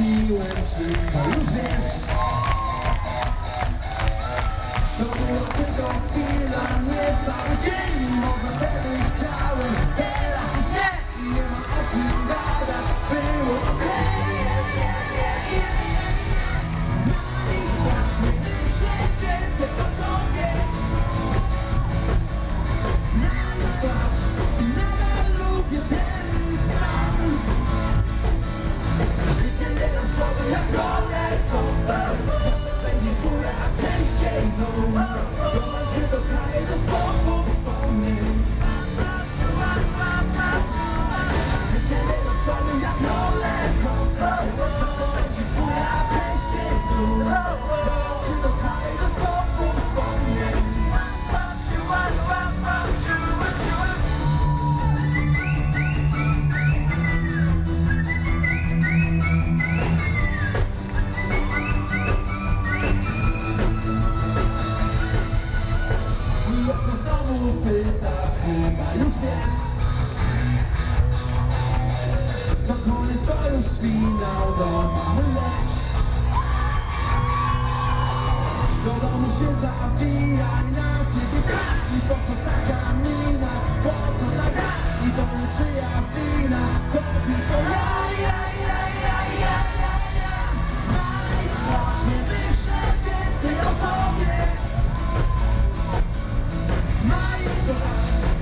straciłem wszystko, już wiesz. To była tylko chwila, nie cały dzień. Może wtedy chciałem, teraz już nie. Nie ma o Vários textos